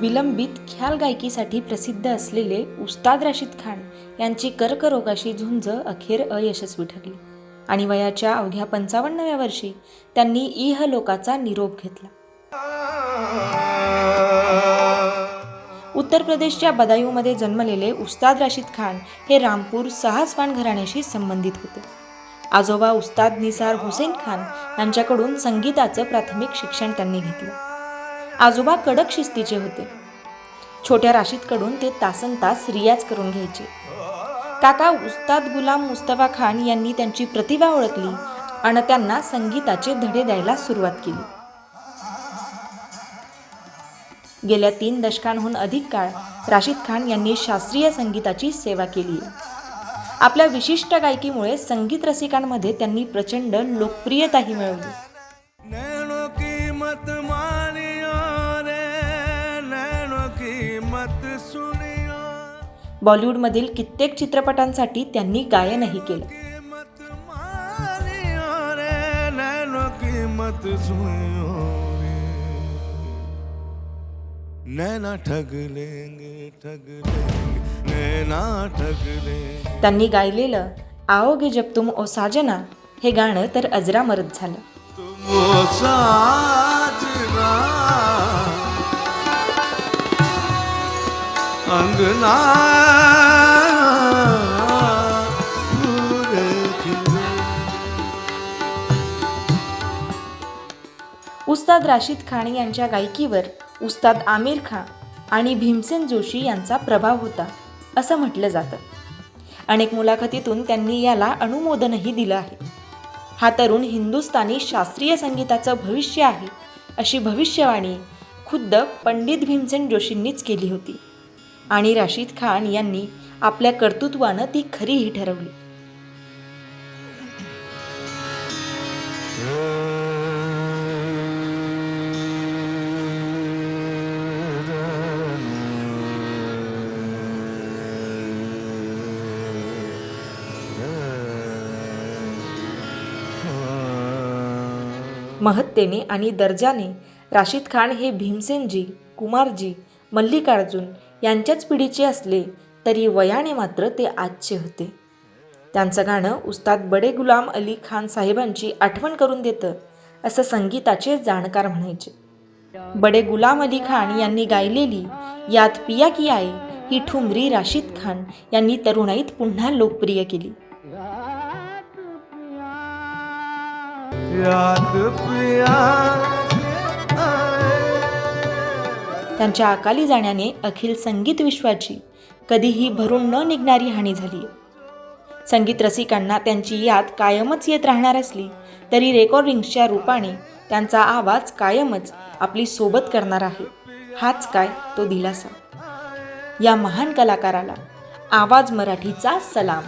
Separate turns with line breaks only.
विलंबित ख्याल गायकीसाठी प्रसिद्ध असलेले उस्ताद राशीद खान यांची कर्करोगाशी झुंज अखेर अयशस्वी ठरली. आणि वयाच्या अवघ्या पंचावन्नव्या वर्षी त्यांनी इह लोकाचा निरोप घेतला. उत्तर प्रदेशच्या बदायूमध्ये जन्मलेले उस्ताद राशीद खान हे रामपूर सहासवान घराण्याशी संबंधित होते. आजोबा उस्ताद निसार हुसेन खान यांच्याकडून संगीताचं प्राथमिक शिक्षण त्यांनी घेतलं. आजोबा कडक शिस्तीचे होते. छोट्या राशीदकडून ते तासन तास रियाज करून घ्यायचे. काका उस्ताद गुलाम मुस्तफा खान यांनी त्यांची प्रतिभा ओळखली आणि त्यांना संगीताचे धडे द्यायला सुरुवात केली. गेल्या तीन दशकांहून अधिक काळ राशीद खान यांनी शास्त्रीय संगीताची सेवा केली आहे. आपल्या विशिष्ट गायकीमुळे संगीत रसिकांमध्ये त्यांनी प्रचंड लोकप्रियताही मिळवली. बॉलिवूडमधील कित्येक चित्रपटांसाठी त्यांनी गायनही केलं. त्यांनी गायलेलं आओगे जब तुम ओ साजना हे गाणं तर अजरामरच झालं.
अंगना
उस्ताद राशीद खान यांच्या गायकीवर उस्ताद आमिर खान आणि भीमसेन जोशी यांचा प्रभाव होता असं म्हटलं जातं. अनेक मुलाखतीतून त्यांनी याला अनुमोदनही दिलं आहे. हा तरुण हिंदुस्थानी शास्त्रीय संगीताचं भविष्य आहे अशी भविष्यवाणी खुद्द पंडित भीमसेन जोशींनीच केली होती. आणि राशीद खान यांनी आपल्या कर्तृत्वानं ती खरीही ठरवली. महत्तेने आणि दर्जाने राशीद खान हे भीमसेनजी कुमारजी मल्लिकार्जुन यांच्याच पिढीचे असले तरी वयाने मात्र ते आजचे होते. त्यांचं गाणं उस्ताद बडे गुलाम अली खान साहेबांची आठवण करून देतं असं संगीताचे जाणकार म्हणायचे. बडे गुलाम अली खान यांनी गायलेली यात पिया की आई ही ठुमरी राशीद खान यांनी तरुणाईत पुन्हा लोकप्रिय केली.
याद पिया
त्यांच्या अकाली जाण्याने अखिल संगीत विश्वाची कधीही भरून न निघणारी हानी झाली. संगीत रसिकांना त्यांची याद कायमच येत राहणार असली तरी रेकॉर्डिंग्सच्या रूपाने त्यांचा आवाज कायमच आपली सोबत करणार आहे. हाच काय तो दिलासा. या महान कलाकाराला आवाज मराठीचा सलाम.